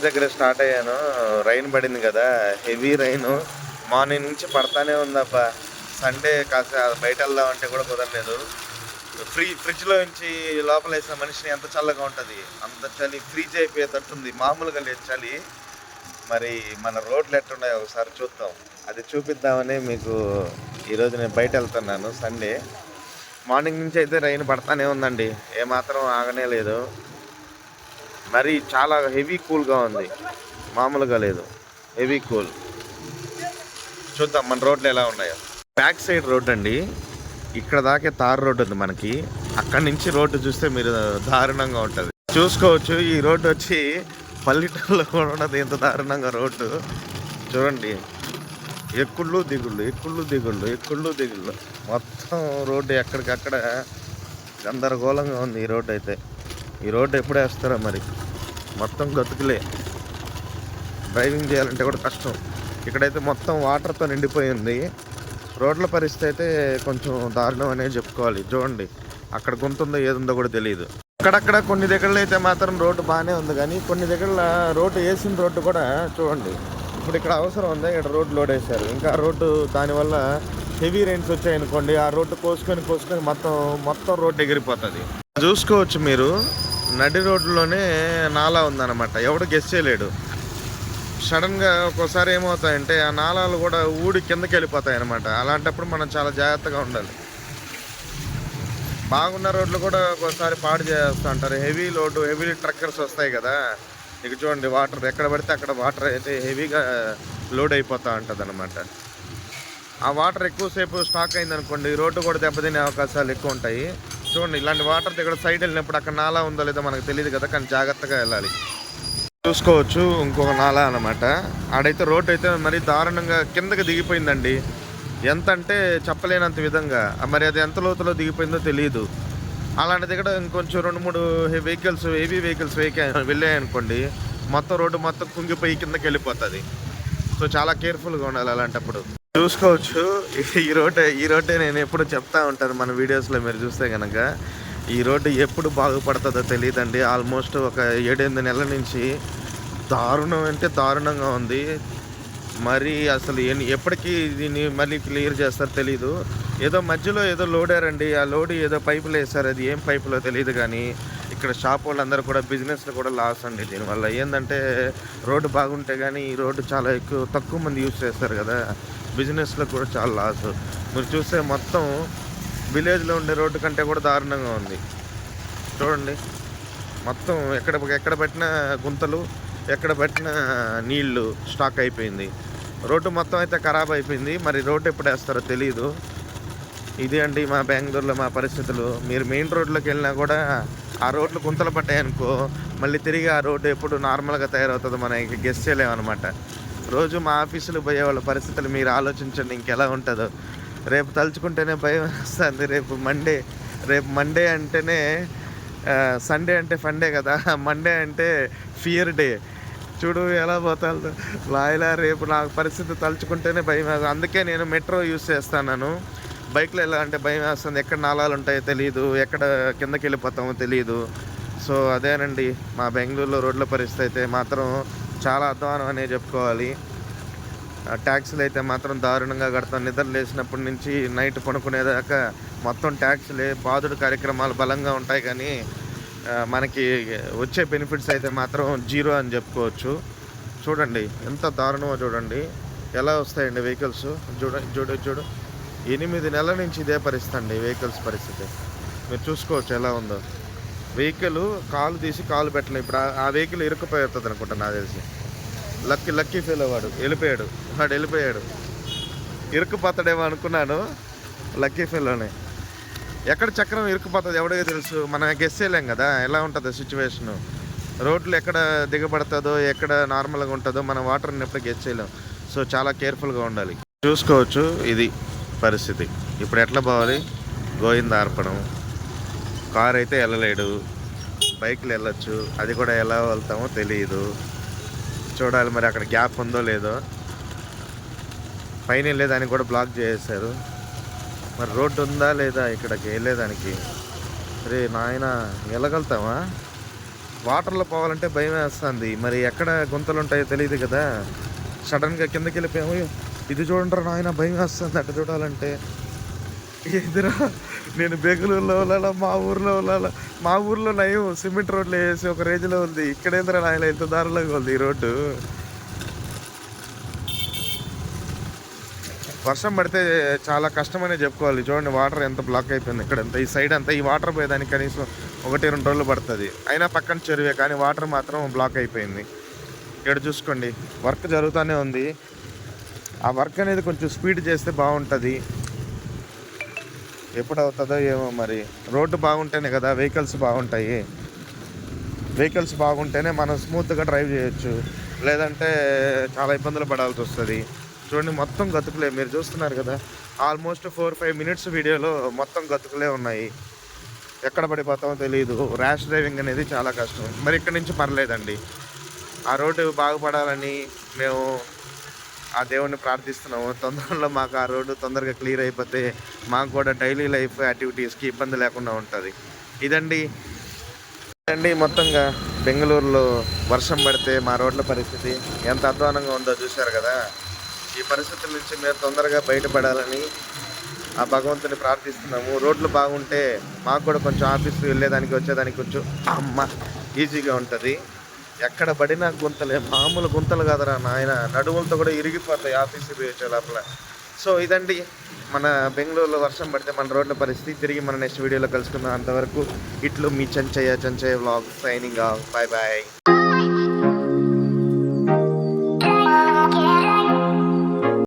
దగ్గర స్టార్ట్ అయ్యాను. రైన్ పడింది కదా హెవీ రైన్. మార్నింగ్ నుంచి పడతానే ఉందబ్బా. సండే కాస్త బయట వెళ్దామంటే కూడా కుదరలేదు. ఫ్రీ ఫ్రిడ్జ్లో నుంచి లోపల వేసిన మనిషిని ఎంత చల్లగా ఉంటుంది? అంత చలి ఫ్రీజ్ అయిపోయేటట్టుంది. మామూలుగా లేదు చలి. మరి మన రోడ్లు ఎట్టున్నాయో ఒకసారి చూద్దాం. అది చూపిద్దామని మీకు ఈరోజు నేను బయట వెళ్తున్నాను సండే. మార్నింగ్ నుంచి అయితే రైన్ పడతానే ఉందండి. ఏమాత్రం ఆగనే లేదు. మరి చాలా హెవీ కూల్గా ఉంది. మామూలుగా లేదు. Heavy cool. చూద్దాం మన రోడ్లు ఎలా ఉన్నాయో. బ్యాక్ సైడ్ రోడ్ అండి. ఇక్కడ దాకే తార్ రోడ్డు ఉంది మనకి. అక్కడి నుంచి రోడ్డు చూస్తే మీరు దారుణంగా ఉంటుంది. చూసుకోవచ్చు ఈ రోడ్డు వచ్చి పల్లెటూరులో కూడా ఉన్నది ఎంత దారుణంగా రోడ్డు. చూడండి. ఎక్కుళ్ళు దిగుళ్ళు ఎక్కుళ్ళు దిగుళ్ళు ఎక్కుళ్ళు దిగుళ్ళు. మొత్తం రోడ్డు ఎక్కడికక్కడ గందరగోళంగా ఉంది ఈ రోడ్డు అయితే. ఈ రోడ్డు ఎప్పుడు వేస్తారో మరి. మొత్తం గతుకులే. డ్రైవింగ్ చేయాలంటే కూడా కష్టం. ఇక్కడైతే మొత్తం వాటర్తో నిండిపోయి ఉంది. రోడ్ల పరిస్థితి అయితే కొంచెం దారుణం అనేది చెప్పుకోవాలి. చూడండి అక్కడ గుంతుందో ఏదుందో కూడా తెలియదు అక్కడక్కడ కొన్ని దగ్గరలో అయితే మాత్రం రోడ్డు బాగానే ఉంది కానీ కొన్ని దగ్గర రోడ్డు వేసిన రోడ్డు కూడా చూడండి. ఇప్పుడు ఇక్కడ అవసరం ఉంది? ఇక్కడ రోడ్డు లోడ్ వేశారు. ఇంకా రోడ్డు దానివల్ల హెవీ రైన్స్ వచ్చాయనుకోండి ఆ రోడ్డు కోసుకొని కోసుకొని మొత్తం మొత్తం రోడ్డు ఎగిరిపోతుంది. చూసుకోవచ్చు మీరు. నడి రోడ్డులోనే నాలా ఉందన్నమాట. ఎవడు గెస్ చేయలేడు. సడన్గా ఒక్కోసారి ఏమవుతాయంటే ఆ నాలాలు కూడా ఊడి కిందకి వెళ్ళిపోతాయి అనమాట అలాంటప్పుడు మనం చాలా జాగ్రత్తగా ఉండాలి. బాగున్న రోడ్లు కూడా ఒక్కోసారి పాడు చేస్తూ ఉంటారు. హెవీ లోడ్ హెవీ ట్రక్కర్స్ వస్తాయి కదా. ఇక చూడండి వాటర్ ఎక్కడ పడితే అక్కడ వాటర్ అయితే హెవీగా లోడ్ అయిపోతూ ఉంటుంది అనమాట ఆ వాటర్ ఎక్కువసేపు స్టాక్ అయింది అనుకోండి రోడ్డు కూడా దెబ్బతినే అవకాశాలు ఎక్కువ ఉంటాయి. చూడండి ఇలాంటి వాటర్ దగ్గర సైడ్ వెళ్ళినప్పుడు అక్కడ నాలా ఉందో లేదో మనకు తెలియదు కదా కానీ జాగ్రత్తగా వెళ్ళాలి. చూసుకోవచ్చు ఇంకొక నాలా అనమాట ఆడైతే రోడ్డు అయితే మరి దారుణంగా కిందకి దిగిపోయిందండి. ఎంత అంటే చెప్పలేనంత విధంగా. మరి అది ఎంత లోతులో దిగిపోయిందో తెలియదు అలాంటి దగ్గర ఇంకొంచెం రెండు మూడు వెహికల్స్ హెవీ వెహికల్స్ వెహికల్ వెళ్ళాయనుకోండి మొత్తం రోడ్డు మొత్తం కుంగిపోయి కిందకి వెళ్ళిపోతుంది. సో చాలా కేర్ఫుల్గా ఉండాలి అలాంటప్పుడు. చూసుకోవచ్చు. ఈ రోడ్డే ఈ రోడ్డే నేను ఎప్పుడు చెప్తా ఉంటాను మన వీడియోస్లో మీరు చూస్తే కనుక ఈ రోడ్డు ఎప్పుడు బాగుపడుతుందో తెలియదండి ఆల్మోస్ట్ ఒక ఏడెనిమిది నెలల నుంచి దారుణం అంటే దారుణంగా ఉంది. మరి అసలు ఎప్పటికీ దీన్ని మళ్ళీ క్లియర్ చేస్తారో తెలీదు. ఏదో మధ్యలో ఏదో లోడారండి. ఆ లోడ్ ఏదో పైపులు వేసారు అది ఏం పైపులో తెలియదు కానీ ఇక్కడ షాప్ వాళ్ళందరూ కూడా బిజినెస్లో కూడా లాస్ అండి. దీనివల్ల ఏంటంటే రోడ్డు బాగుంటే కానీ ఈ రోడ్డు చాలా ఎక్కువ తక్కువ మంది యూజ్ చేస్తారు కదా. బిజినెస్లో కూడా చాలా లాస్ మీరు చూస్తే మొత్తం విలేజ్లో ఉండే రోడ్డు కంటే కూడా దారుణంగా ఉంది. చూడండి. మొత్తం ఎక్కడ ఎక్కడ పెట్టిన గుంతలు ఎక్కడ పెట్టిన నీళ్ళు స్టాక్ అయిపోయింది. రోడ్డు మొత్తం అయితే ఖరాబ్ అయిపోయింది. మరి రోడ్డు ఎప్పుడు వేస్తారో తెలియదు ఇది అండి మా బెంగళూరులో మా పరిస్థితులు. మీరు మెయిన్ రోడ్లోకి వెళ్ళినా కూడా ఆ రోడ్లు గుంతలు పట్టాయనుకో మళ్ళీ తిరిగి ఆ రోడ్డు ఎప్పుడు నార్మల్గా తయారవుతుందో మనం గెస్ట్ చేయలేమన్నమాట. రోజు మా ఆఫీసులు పోయే వాళ్ళ పరిస్థితులు మీరు ఆలోచించండి ఇంకెలా ఉంటుందో. రేపు తలుచుకుంటేనే భయం వేస్తుంది రేపు మండే రేపు మండే అంటేనే సండే అంటే ఫండే కదా మండే అంటే ఫియర్ డే చూడు ఎలా పోతాడు లాయలా రేపు నాకు పరిస్థితి తలుచుకుంటేనే భయం వేస్తుంది. అందుకే నేను మెట్రో యూస్ చేస్తాను బైక్లో ఎలా అంటే భయం వేస్తుంది. ఎక్కడ నాళాలు ఉంటాయో తెలియదు ఎక్కడ కిందకి వెళ్ళిపోతామో తెలియదు సో అదేనండి మా బెంగళూరులో రోడ్ల పరిస్థితి అయితే మాత్రం చాలా అధ్వానం అనే చెప్పుకోవాలి. ట్యాక్సీలు అయితే మాత్రం దారుణంగా కడతాం. నిద్ర లేచినప్పటి నుంచి నైట్ పడుకునేదాకా మొత్తం ట్యాక్సీలే బాధుడు కార్యక్రమాలు బలంగా ఉంటాయి కానీ మనకి వచ్చే బెనిఫిట్స్ అయితే మాత్రం జీరో అని చెప్పుకోవచ్చు. చూడండి ఎంత దారుణమో చూడండి. ఎలా వస్తాయండి వెహికల్స్? చూడ చూడు చూడు. ఎనిమిది నెలల నుంచి ఇదే పరిస్థితి అండి వెహికల్స్ పరిస్థితి. మీరు చూసుకోవచ్చు ఎలా ఉందో. వెహికల్ కాలు తీసి కాలు పెట్టలేదు ఇప్పుడు ఆ- వెహికల్ ఇరుక్కుపోతుంది అనుకుంటా నాకు తెలిసి. లక్కీ లక్కీ ఫీల్ వాడు వెళ్ళిపోయాడు. వాడు వెళ్ళిపోయాడు. ఇరుక్కుపోతాడేమో అనుకున్నాను. లక్కీ ఫీల్లోనే ఎక్కడ చక్రం ఇరుక్కుపోతుంది ఎవడికి తెలుసు? మనం గెస్ చేయలేం కదా. ఎలా ఉంటుంది సిచ్యువేషను రోడ్లు ఎక్కడ దిగబడుతుందో ఎక్కడ నార్మల్గా ఉంటుందో మనం వాటర్ని ఎప్పుడు గెస్ చేయలేం. సో చాలా కేర్ఫుల్గా ఉండాలి. చూసుకోవచ్చు ఇది పరిస్థితి. ఇప్పుడు ఎట్లా పోవాలి? గోవింద అర్పణం. కార్ అయితే వెళ్ళలేడు బైక్లు వెళ్ళొచ్చు అది కూడా ఎలా వెళ్తామో తెలియదు చూడాలి మరి అక్కడ గ్యాప్ ఉందో లేదో. పైన వెళ్ళేదానికి కూడా బ్లాక్ చేసేసారు మరి రోడ్డు ఉందా లేదా ఇక్కడికి వెళ్ళేదానికి? రే నాయన వెళ్ళగలుగుతామా వాటర్లో పోవాలంటే భయం వేస్తుంది. మరి ఎక్కడ గుంతలు ఉంటాయో తెలియదు కదా. సడన్గా కిందకి వెళ్ళిపోయాము. ఇది చూడండి నాయన భయం వేస్తుంది అట్ట చూడాలంటే. ఎదురా నేను బెంగళూరులో వెళ్ళాలా మా ఊర్లో వెళ్ళాలా మా ఊర్లో నయం. సిమెంట్ రోడ్లు వేసి ఒక రేంజ్లో ఉంది. ఇక్కడేంద్ర నాయన ఇంత దారుణంగా ఉంది ఈ రోడ్డు? వర్షం పడితే చాలా కష్టమనే చెప్పుకోవాలి. చూడండి వాటర్ ఎంత బ్లాక్ అయిపోయింది ఇక్కడ. ఈ సైడ్ అంతా ఈ వాటర్ పోయేదానికి కనీసం ఒకటి రెండు రోజులు పడుతుంది. అయినా పక్కన చెరువే కానీ వాటర్ మాత్రం బ్లాక్ అయిపోయింది. ఇక్కడ చూసుకోండి వర్క్ జరుగుతూనే ఉంది. ఆ వర్క్ అనేది కొంచెం స్పీడ్ చేస్తే బాగుంటుంది. ఎప్పుడు అవుతుందో ఏమో మరి. రోడ్డు బాగుంటేనే కదా వెహికల్స్ బాగుంటాయి. వెహికల్స్ బాగుంటేనే మనం స్మూత్గా డ్రైవ్ చేయొచ్చు. లేదంటే చాలా ఇబ్బందులు పడాల్సి వస్తుంది. చూడండి మొత్తం గతుకులే. మీరు చూస్తున్నారు కదా ఆల్మోస్ట్ ఫోర్ ఫైవ్ మినిట్స్ వీడియోలో మొత్తం గతుకులే ఉన్నాయి. ఎక్కడ పడిపోతామో తెలియదు ర్యాష్ డ్రైవింగ్ అనేది చాలా కష్టం. మరి ఇక్కడి నుంచి పర్లేదండి. ఆ రోడ్డు బాగుపడాలని మేము ఆ దేవుణ్ణి ప్రార్థిస్తున్నాము. తొందరలో మాకు ఆ రోడ్డు తొందరగా క్లియర్ అయిపోతే మాకు కూడా డైలీ లైఫ్ యాక్టివిటీస్కి ఇబ్బంది లేకుండా ఉంటుంది. ఇదండి. అండి మొత్తంగా బెంగళూరులో వర్షం పడితే మా రోడ్ల పరిస్థితి. ఎంత అధ్వానంగా ఉందో చూశారు కదా. ఈ పరిస్థితుల నుంచి మేము తొందరగా బయటపడాలని ఆ భగవంతుని ప్రార్థిస్తున్నాము. రోడ్లు బాగుంటే మాకు కూడా కొంచెం ఆఫీస్కి వెళ్ళేదానికి వచ్చేదానికి కొంచెం అమ్మ ఈజీగా ఉంటుంది. ఎక్కడ పడినా గుంతలే మామూలు గుంతలు కదరా నాయన. నడుములతో కూడా ఇరిగిపోతాయి ఆఫీసు లోపల. సో ఇదండి మన బెంగళూరులో వర్షం పడితే మన రోడ్ల పరిస్థితి. తిరిగి మన నెక్స్ట్ వీడియోలో కలుసుకుందాం అంతవరకు. ఇట్లు మీ Chanchaiah Chanchaiah vlog signing off bye bye